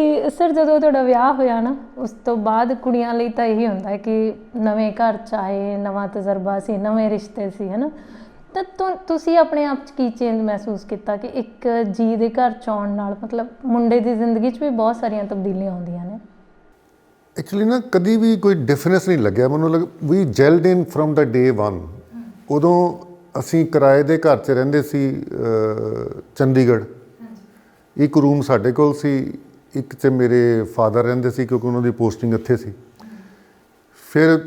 ਤੇ ਸਰ ਜਦੋਂ ਤੁਹਾਡਾ ਵਿਆਹ ਹੋਇਆ ਨਾ, ਉਸ ਤੋਂ ਬਾਅਦ ਕੁੜੀਆਂ ਲਈ ਤਾਂ ਇਹੀ ਹੁੰਦਾ ਹੈ ਕਿ ਨਵੇਂ ਘਰ ਚ ਆਏ, ਨਵਾਂ ਤਜਰਬਾ ਸੀ, ਨਵੇਂ ਰਿਸ਼ਤੇ ਸੀ ਹਨਾ ਤਾਂ ਤੁਸੀਂ ਆਪਣੇ ਆਪ ਚ ਕੀ ਚੇਂਜ ਮਹਿਸੂਸ ਕੀਤਾ ਕਿ ਇੱਕ ਜੀ ਦੇ ਘਰ ਚ ਆਉਣ ਨਾਲ, ਮਤਲਬ ਮੁੰਡੇ ਦੀ ਜ਼ਿੰਦਗੀ ਚ ਵੀ ਬਹੁਤ ਸਾਰੀਆਂ ਤਬਦੀਲੀਆਂ ਆਉਂਦੀਆਂ ਨੇ? ਐਕਚੁਅਲੀ ਨਾ, ਕਦੀ ਵੀ ਕੋਈ ਡਿਫਰੈਂਸ ਨਹੀਂ ਲੱਗਿਆ। ਮੈਨੂੰ ਲੱਗ ਵੀ ਜੈਲਡ ਇਨ ਫਰਮ ਦਾ ਡੇ 1 ਉਦੋਂ ਅਸੀਂ ਕਿਰਾਏ ਦੇ ਘਰ 'ਚ ਰਹਿੰਦੇ ਸੀ ਚੰਡੀਗੜ੍ਹ। ਇੱਕ ਰੂਮ ਸਾਡੇ ਕੋਲ ਸੀ। ਇੱਕ 'ਚ ਮੇਰੇ ਫਾਦਰ ਰਹਿੰਦੇ ਸੀ ਕਿਉਂਕਿ ਉਹਨਾਂ ਦੀ ਪੋਸਟਿੰਗ ਇੱਥੇ ਸੀ। ਫਿਰ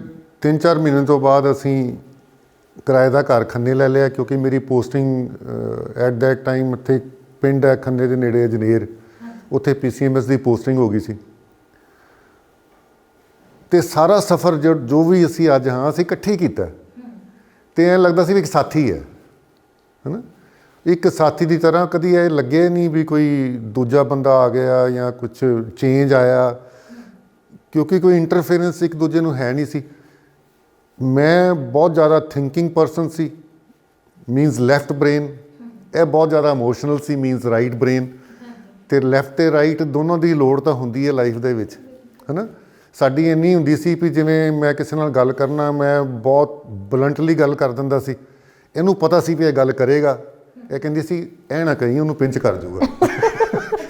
3-4 ਮਹੀਨੇ ਤੋਂ ਬਾਅਦ ਅਸੀਂ ਕਿਰਾਏ ਦਾ ਘਰ ਖੰਨੇ ਲੈ ਲਿਆ ਕਿਉਂਕਿ ਮੇਰੀ ਪੋਸਟਿੰਗ ਐਟ ਦੈਟ ਟਾਈਮ ਇੱਥੇ ਪਿੰਡ ਹੈ, ਖੰਨੇ ਦੇ ਨੇੜੇ ਅਜਨੇਰ ਉੱਥੇ ਪੀਸੀਐਮਐਸ ਦੀ ਪੋਸਟਿੰਗ ਹੋ ਗਈ ਸੀ। ਤੇ ਸਾਰਾ ਸਫ਼ਰ ਜੋ ਜੋ ਵੀ ਅਸੀਂ ਅੱਜ ਹਾਂ, ਅਸੀਂ ਇਕੱਠੇ ਹੀ ਕੀਤਾ। ਤੇ ਐਂ ਲੱਗਦਾ ਸੀ ਵੀ ਇੱਕ ਸਾਥੀ ਹੈ, ਹੈਨਾ? ਇੱਕ ਸਾਥੀ ਦੀ ਤਰ੍ਹਾਂ ਕਦੀ ਇਹ ਲੱਗੇ ਨਹੀਂ ਵੀ ਕੋਈ ਦੂਜਾ ਬੰਦਾ ਆ ਗਿਆ ਜਾਂ ਕੁਝ ਚੇਂਜ ਆਇਆ? ਕਿਉਂਕਿ ਕੋਈ ਇੰਟਰਫੇਰੈਂਸ ਇੱਕ ਦੂਜੇ ਨੂੰ ਹੈ ਨਹੀਂ ਸੀ। ਮੈਂ ਬਹੁਤ ਜ਼ਿਆਦਾ ਥਿੰਕਿੰਗ ਪਰਸਨ ਸੀ। ਮੀਨਸ ਲੈਫਟ ਬ੍ਰੇਨ ਇਹ ਬਹੁਤ ਜ਼ਿਆਦਾ ਇਮੋਸ਼ਨਲ ਸੀ ਮੀਨਸ ਰਾਈਟ ਬ੍ਰੇਨ ਤੇ ਲੈਫਟ ਤੇ ਰਾਈਟ ਦੋਨੋਂ ਦੀ ਲੋੜ ਤਾਂ ਹੁੰਦੀ ਹੈ ਲਾਈਫ ਦੇ ਵਿੱਚ, ਹੈਨਾ? ਸਾਡੀ ਇੰਨੀ ਹੁੰਦੀ ਸੀ ਵੀ ਜਿਵੇਂ ਮੈਂ ਕਿਸੇ ਨਾਲ ਗੱਲ ਕਰਨਾ, ਮੈਂ ਬਹੁਤ ਬਲੰਟਲੀ ਗੱਲ ਕਰ ਦਿੰਦਾ ਸੀ। ਇਹਨੂੰ ਪਤਾ ਸੀ ਵੀ ਇਹ ਗੱਲ ਕਰੇਗਾ। ਇਹ ਕਹਿੰਦੀ ਸੀ ਐ ਨਾ ਕਹੀਂ ਉਹਨੂੰ ਪਿੰਚ ਕਰ ਜਾਊਗਾ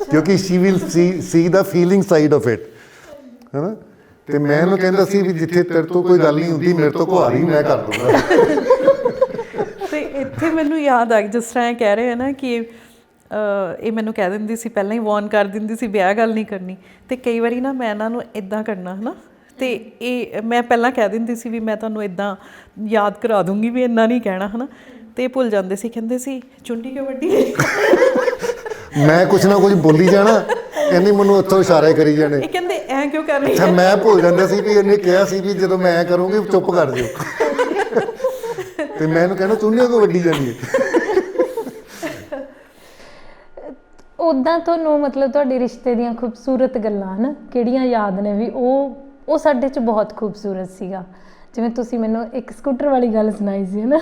ਕਿਉਂਕਿ she will see see the feeling side of it ਹੈਨਾ? ਤੇ ਮੈਂ ਇਹਨੂੰ ਕਹਿੰਦਾ ਸੀ ਵੀ ਜਿੱਥੇ ਤੇਰੇ ਤੋਂ ਕੋਈ ਗੱਲ ਨਹੀਂ ਹੁੰਦੀ ਮੇਰੇ ਤੋਂ ਕੁਹਾਰੀ ਮੈਂ ਕਰ ਦੂੰਗਾ। ਤੇ ਇੱਥੇ ਮੈਨੂੰ ਯਾਦ ਆ ਗਿਆ, ਜਿਸ ਤਰ੍ਹਾਂ ਇਹ ਕਹਿ ਰਹੇ ਆ ਨਾ ਕਿ ਇਹ ਮੈਨੂੰ ਕਹਿ ਦਿੰਦੀ ਸੀ ਪਹਿਲਾਂ ਹੀ ਵਾਰਨ ਕਰ ਦਿੰਦੀ ਸੀ ਵੀ ਆਹ ਗੱਲ ਨਹੀਂ ਕਰਨੀ। ਤੇ ਕਈ ਵਾਰੀ ਨਾ ਮੈਂ ਇਹਨਾਂ ਨੂੰ ਇਦਾਂ ਕਰਨਾ ਹਨਾ? ਤੇ ਇਹ ਮੈਂ ਪਹਿਲਾਂ ਕਹਿ ਦਿੰਦੀ ਸੀ ਵੀ ਮੈਂ ਤੁਹਾਨੂੰ ਇਦਾਂ ਯਾਦ ਕਰਾ ਦੂੰਗੀ ਵੀ ਇੰਨਾ ਨਹੀਂ ਕਹਿਣਾ ਹਨਾ? ਤੇ ਭੁੱਲ ਜਾਂਦੇ ਸੀ ਕਹਿੰਦੇ ਸੀ ਚੁੰਡੀ ਕਿਉਂ ਵੱਡੀ ਮੈਂ ਕੁਛ ਨਾ ਕੁਝ ਬੋਲੀ ਜਾਣਾ ਕਹਿੰਦੀ ਮੈਨੂੰ ਉੱਥੋਂ ਇਸ਼ਾਰੇ ਕਰੀ ਜਾਣੇ। ਇਹ ਕਹਿੰਦੇ ਐ ਕਿਉਂ ਕਰ ਰਹੀ ਅੱਛਾ ਮੈਂ ਭੁੱਲ ਜਾਂਦਾ ਸੀ ਵੀ ਇਹਨੇ ਕਿਹਾ ਸੀ ਵੀ ਜਦੋਂ ਮੈਂ ਕਰੂੰਗੀ ਚੁੱਪ ਕਰ ਜਿਓ। ਤੇ ਮੈਂ ਇਹਨੂੰ ਕਹਿਣਾ ਚੁੰਨੀਆਂ ਕੋ ਵੱਡੀ ਜਾਂਦੀ ਹੈ? ਉਦਾਂ ਤੁਹਾਨੂੰ ਮਤਲਬ ਤੁਹਾਡੇ ਰਿਸ਼ਤੇ ਦੀਆਂ ਖੂਬਸੂਰਤ ਗੱਲਾਂ ਹਨ? ਕਿਹੜੀਆਂ ਯਾਦ ਨੇ ਵੀ ਉਹ ਉਹ ਸਾਡੇ ਚ ਬਹੁਤ ਖੂਬਸੂਰਤ ਸੀਗਾ। ਜਿਵੇਂ ਤੁਸੀਂ ਮੈਨੂੰ ਇੱਕ ਸਕੂਟਰ ਵਾਲੀ ਗੱਲ ਸੁਣਾਈ ਸੀ ਨਾ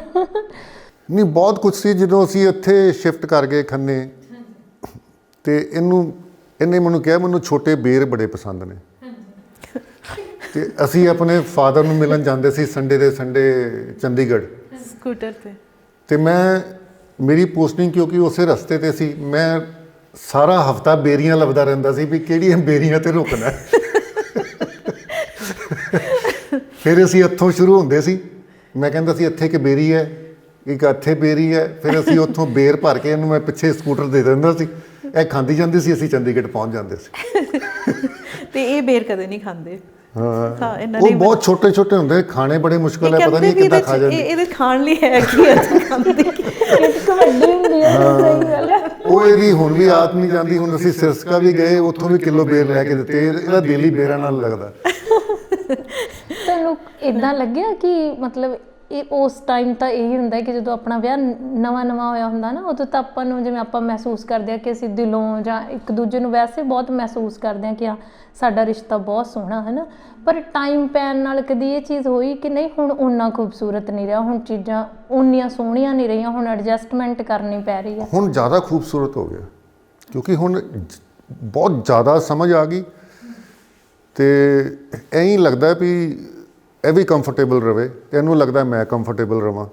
ਨਹੀਂ ਬਹੁਤ ਕੁਝ ਸੀ ਜਦੋਂ ਅਸੀਂ ਇੱਥੇ ਸ਼ਿਫਟ ਕਰ ਗਏ ਖੰਨੇ। ਤੇ ਇਹਨੂੰ ਇਹਨੇ ਮੈਨੂੰ ਕਿਹਾ ਮੈਨੂੰ ਛੋਟੇ ਬੇਰ ਬੜੇ ਪਸੰਦ ਨੇ। ਤੇ ਅਸੀਂ ਆਪਣੇ ਫਾਦਰ ਨੂੰ ਮਿਲਣ ਜਾਂਦੇ ਸੀ ਸੰਡੇ ਦੇ ਸੰਡੇ ਚੰਡੀਗੜ੍ਹ। ਸਕੂਟਰ ਤੇ। ਤੇ ਮੈਂ ਮੇਰੀ ਪੋਸਟਿੰਗ ਕਿਉਂਕਿ ਉਸੇ ਰਸਤੇ ਤੇ ਸੀ ਮੈਂ ਸਾਰਾ ਹਫਤਾ ਬੇਰੀਆਂ ਲੱਭਦਾ ਰਹਿੰਦਾ ਸੀ ਵੀ ਕਿਹੜੀਆਂ ਬੇਰੀਆਂ ਤੇ ਰੁਕਣਾ। ਫਿਰ ਅਸੀਂ ਇੱਥੋਂ ਸ਼ੁਰੂ ਹੁੰਦੇ ਸੀ। ਮੈਂ ਕਹਿੰਦਾ ਸੀ ਇੱਥੇ ਇੱਕ ਬੇਰੀ ਹੈ ਇੱਕ ਇੱਥੇ ਬੇਰੀ ਹੈ ਫਿਰ ਅਸੀਂ ਉੱਥੋਂ ਬੇਰ ਭਰ ਕੇ ਇਹਨੂੰ ਮੈਂ ਪਿੱਛੇ ਸਕੂਟਰ ਦੇ ਦਿੰਦਾ ਸੀ। ਇਹ ਖਾਂਦੀ ਜਾਂਦੀ ਸੀ ਅਸੀਂ ਚੰਡੀਗੜ੍ਹ ਪਹੁੰਚ ਜਾਂਦੇ ਸੀ। ਤੇ ਇਹ ਬੇਰ ਕਦੇ ਨਹੀਂ ਖਾਂਦੇ। ਹਾਂ। ਉਹ ਨੇ ਬਹੁਤ ਛੋਟੇ ਛੋਟੇ ਹੁੰਦੇ ਖਾਣੇ ਬੜੇ ਮੁਸ਼ਕਲ ਹੈ ਪਤਾ ਨਹੀਂ ਕਿੱਦਾਂ ਖਾ ਜਾਂਦੇ। ਇਹ- ਇਹਦੇ ਖਾਣ ਲਈ ਹੈ ਕੀ ਤੇ ਖਾਂਦੇ। ਇੱਕ ਵੱਡੀ ਹੁੰਦੀ ਹੈ। ਸਹੀ ਗੱਲ ਹੈ ਉਹ ਇਹਦੀ ਹੁਣ ਵੀ ਆਤ ਨਹੀਂ ਜਾਂਦੀ ਹੁਣ ਅਸੀਂ ਸਿਰਸਕਾ ਵੀ ਗਏ ਉੱਥੋਂ ਵੀ ਕਿਲੋ ਬੇਰ ਲੈ ਕੇ ਦਿੱਤੇ ਇਹਦਾ ਦਿਲ ਹੀ ਬੇਰਾਂ ਨਾਲ ਲੱਗਦਾ। ਤੁਹਾਨੂੰ ਇਦਾਂ ਲੱਗਿਆ ਕਿ ਮਤਲਬ ਇਹ ਉਸ ਟਾਈਮ ਤਾਂ ਇਹੀ ਹੁੰਦਾ ਕਿ ਜਦੋਂ ਆਪਣਾ ਵਿਆਹ ਨਵਾਂ ਨਵਾਂ ਹੋਇਆ ਹੁੰਦਾ ਨਾ, ਉਦੋਂ ਤਾਂ ਆਪਾਂ ਨੂੰ ਜਿਵੇਂ ਆਪਾਂ ਮਹਿਸੂਸ ਕਰਦੇ ਆ ਕਿ ਅਸੀਂ ਦਿਲੋਂ ਜਾਂ ਇੱਕ ਦੂਜੇ ਨੂੰ ਵੈਸੇ ਬਹੁਤ ਮਹਿਸੂਸ ਕਰਦੇ ਆ ਕਿ ਆ ਸਾਡਾ ਰਿਸ਼ਤਾ ਬਹੁਤ ਸੋਹਣਾ ਹੈ ਨਾ ਪਰ ਟਾਈਮ ਪੈਣ ਨਾਲ ਕਦੀ ਇਹ ਚੀਜ਼ ਹੋਈ ਕਿ ਨਹੀਂ, ਹੁਣ ਓਨਾ ਖੂਬਸੂਰਤ ਨਹੀਂ ਰਿਹਾ, ਹੁਣ ਚੀਜ਼ਾਂ ਓਨੀਆਂ ਸੋਹਣੀਆਂ ਨਹੀਂ ਰਹੀਆਂ, ਹੁਣ ਐਡਜਸਟਮੈਂਟ ਕਰਨੀ ਪੈ ਰਹੀ ਹੈ। ਹੁਣ ਜ਼ਿਆਦਾ ਖੂਬਸੂਰਤ ਹੋ ਗਿਆ, ਕਿਉਂਕਿ ਹੁਣ ਬਹੁਤ ਜ਼ਿਆਦਾ ਸਮਝ ਆ ਗਈ ਤੇ ਐਂ ਲੱਗਦਾ ਵੀ ਇਹ ਵੀ ਕੰਫਰਟੇਬਲ ਰਵੇ, ਤੇ ਇਹਨੂੰ ਲੱਗਦਾ ਮੈਂ ਕੰਫਰਟੇਬਲ ਰਵਾਂ।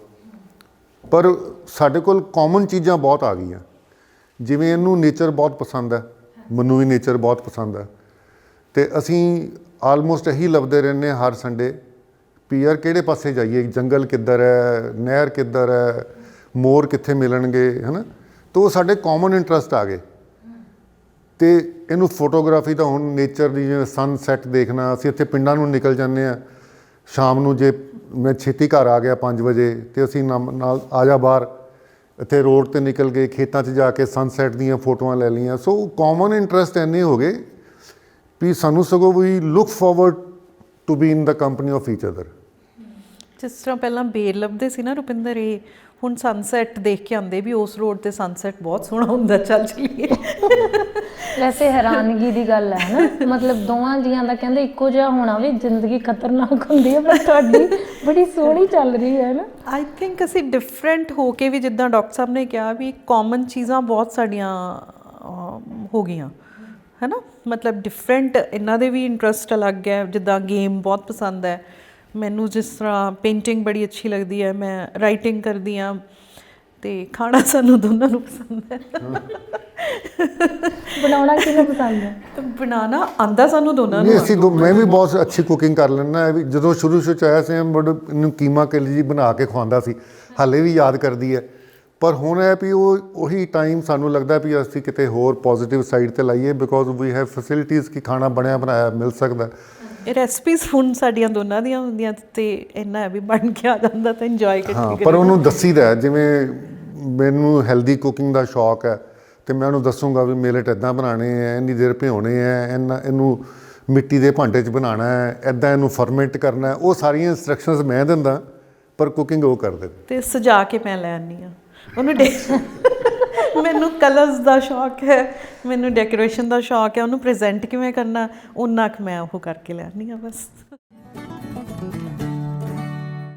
ਪਰ ਸਾਡੇ ਕੋਲ ਕਾਮਨ ਚੀਜ਼ਾਂ ਬਹੁਤ ਆ ਗਈਆਂ। ਜਿਵੇਂ ਇਹਨੂੰ ਨੇਚਰ ਬਹੁਤ ਪਸੰਦ ਹੈ, ਮੈਨੂੰ ਵੀ ਨੇਚਰ ਬਹੁਤ ਪਸੰਦ ਹੈ। ਤੇ ਅਸੀਂ ਆਲਮੋਸਟ ਇਹੀ ਲੱਭਦੇ ਰਹਿੰਦੇ ਹਾਂ ਹਰ ਸੰਡੇ ਵੀ ਯਾਰ ਕਿਹੜੇ ਪਾਸੇ ਜਾਈਏ, ਜੰਗਲ ਕਿੱਧਰ ਹੈ, ਨਹਿਰ ਕਿੱਧਰ ਹੈ, ਮੋਰ ਕਿੱਥੇ ਮਿਲਣਗੇ, ਹਨਾ? ਤੋ ਉਹ ਸਾਡੇ ਕਾਮਨ ਇੰਟਰਸਟ ਆ ਗਏ। ਤੇ ਇਹਨੂੰ ਫੋਟੋਗ੍ਰਾਫੀ ਤਾਂ ਹੁਣ ਨੇਚਰ ਦੀ ਜਿਵੇਂ ਸਨਸੈਟ ਦੇਖਣਾ, ਅਸੀਂ ਇੱਥੇ ਪਿੰਡਾਂ ਨੂੰ ਨਿਕਲ ਜਾਂਦੇ ਆ ਸ਼ਾਮ ਨੂੰ ਜੇ ਮੈਂ ਛੇਤੀ ਘਰ ਆ ਗਿਆ 5 ਵਜੇ ਤੇ ਅਸੀਂ ਨਮ- ਨਾਲ ਆ ਜਾ ਬਾਹਰ, ਇੱਥੇ ਰੋਡ ਤੇ ਨਿਕਲ ਗਏ, ਖੇਤਾਂ 'ਚ ਜਾ ਕੇ ਸਨਸੈਟ ਦੀਆਂ ਫੋਟੋਆਂ ਲੈ ਲਈਆਂ। ਸੋ ਕਾਮਨ ਇੰਟਰਸਟ ਇੰਨੇ ਹੋ ਗਏ ਵੀ ਸਾਨੂੰ ਸਗੋਂ ਵੀ look forward to be in the company of each other ਜਿਸ ਤਰ੍ਹਾਂ ਪਹਿਲਾਂ ਬੇਰ ਲੱਭਦੇ ਸੀ ਨਾ ਰੁਪਿੰਦਰ ਇਹ ਹੁਣ ਸਨਸੈਟ ਦੇਖ ਕੇ ਆਉਂਦੇ ਵੀ ਉਸ ਰੋਡ ਤੇ ਸਨਸੈਟ ਬਹੁਤ ਸੋਹਣਾ ਹੁੰਦਾ ਚੱਲ ਚਲੀਏ। ਵੈਸੇ ਹੈਰਾਨਗੀ ਦੀ ਗੱਲ ਹੈ ਨਾ ਮਤਲਬ ਦੋਵਾਂ ਜੀਆਂ ਦਾ ਕਹਿੰਦੇ ਇੱਕੋ ਜਿਹਾ ਹੋਣਾ ਵੀ ਜ਼ਿੰਦਗੀ ਖਤਰਨਾਕ ਹੁੰਦੀ ਹੈ ਪਰ ਤੁਹਾਡੀ ਬੜੀ ਸੋਹਣੀ ਚੱਲ ਰਹੀ ਹੈ ਨਾ। ਆਈ ਥਿੰਕ ਅਸੀਂ ਡਿਫਰੈਂਟ ਹੋ ਕੇ ਵੀ ਜਿੱਦਾਂ ਡਾਕਟਰ ਸਾਹਿਬ ਨੇ ਕਿਹਾ ਵੀ ਕਾਮਨ ਚੀਜ਼ਾਂ ਬਹੁਤ ਸਾਡੀਆਂ ਹੋ ਗਈਆਂ ਹੈਨਾ ਮਤਲਬ ਡਿਫਰੈਂਟ ਇਹਨਾਂ ਦੇ ਵੀ ਇੰਟਰਸਟ ਅਲੱਗ ਹੈ ਜਿੱਦਾਂ ਗੇਮ ਬਹੁਤ ਪਸੰਦ ਹੈ। ਮੈਨੂੰ ਜਿਸ ਤਰ੍ਹਾਂ ਪੇਂਟਿੰਗ ਬੜੀ ਅੱਛੀ ਲੱਗਦੀ ਹੈ ਮੈਂ ਰਾਈਟਿੰਗ ਕਰਦੀ ਹਾਂ ਤੇ ਖਾਣਾ ਸਾਨੂੰ ਦੋਨਾਂ ਨੂੰ ਪਸੰਦ ਹੈ। ਬਣਾਉਣਾ ਕਿਹਨੂੰ ਪਸੰਦ ਹੈ? ਤੇ ਬਣਾਉਣਾ ਆਂਦਾ ਸਾਨੂੰ ਦੋਨਾਂ ਨਹੀਂ ਨੂੰ ਅਸੀਂ ਦੋ ਮੈਂ ਵੀ ਬਹੁਤ ਅੱਛੀ ਕੁਕਿੰਗ ਕਰ ਲੈਂਦਾ ਹੈ ਵੀ ਜਦੋਂ ਸ਼ੁਰੂ ਸ਼ੁਰੂ ਚ ਆਇਆ ਸੀ ਬੜ ਇਹਨੂੰ ਕੀਮਾ ਕਲੀ ਜੀ ਬਣਾ ਕੇ ਖਵਾਉਂਦਾ ਸੀ ਹਾਲੇ ਵੀ ਯਾਦ ਕਰਦੀ ਹੈ। ਪਰ ਹੁਣ ਇਹ ਵੀ ਉਹ ਉਹੀ ਟਾਈਮ ਸਾਨੂੰ ਲੱਗਦਾ ਵੀ ਅਸੀਂ ਕਿਤੇ ਹੋਰ ਪੋਜ਼ਿਟਿਵ ਸਾਈਡ ਤੇ ਲਾਈਏ ਬਿਕੋਜ਼ ਵੀ ਹੈਵ ਫੈਸਿਲਿਟੀਜ਼ ਕਿ ਖਾਣਾ ਬਣਿਆ ਬਣਾਇਆ ਮਿਲ ਸਕਦਾ। ਇਹ ਰੈਸਪੀਜ਼ ਹੁਣ ਸਾਡੀਆਂ ਦੋਨਾਂ ਦੀਆਂ ਹੁੰਦੀਆਂ ਤੇ ਇੰਨਾ ਹੈ ਵੀ ਬਣ ਕੇ ਆ ਜਾਂਦਾ ਤਾਂ ਇੰਜੋਏ ਹਾਂ ਕਰਕੇ ਪਰ ਉਹਨੂੰ ਦੱਸੀਦਾ ਹੈ, ਜਿਵੇਂ ਮੈਨੂੰ ਹੈਲਦੀ ਕੁਕਿੰਗ ਦਾ ਸ਼ੌਕ ਹੈ ਤੇ ਮੈਂ ਉਹਨੂੰ ਦੱਸੂਗਾ ਵੀ ਮਿਲਟ ਇਦਾਂ ਬਣਾਣੇ ਐ ਇੰਨੀ ਦੇਰ ਭਿਉਣੇ ਐ ਇਹਨਾਂ ਇਹਨੂੰ ਮਿੱਟੀ ਦੇ ਭਾਂਡੇ 'ਚ ਬਣਾਉਣਾ ਹੈ ਇਦਾਂ ਇਹਨੂੰ ਫਰਮੈਂਟ ਕਰਨਾ ਹੈ ਉਹ ਸਾਰੀਆਂ ਇਨਸਟਰਕਸ਼ਨਸ ਮੈਂ ਦਿੰਦਾ ਪਰ ਕੁਕਿੰਗ ਉਹ ਕਰਦੇ ਤੇ ਸਜਾ ਕੇ ਮੈਂ ਲੈ ਆਉਂਦੀ ਹਾਂ। ਉਹਨੂੰ ਮੈਨੂੰ ਕਲਰਸ ਦਾ ਸ਼ੌਕ ਹੈ, ਮੈਨੂੰ ਡੈਕੋਰੇਸ਼ਨ ਦਾ ਸ਼ੌਕ ਹੈ, ਉਹਨੂੰ ਪ੍ਰੈਜ਼ੈਂਟ ਕਿਵੇਂ ਕਰਨਾ ਉਹਨਾਂ ਕੁ ਮੈਂ ਉਹ ਕਰਕੇ ਲੈ ਆਉਂਦੀ ਹਾਂ ਬਸ।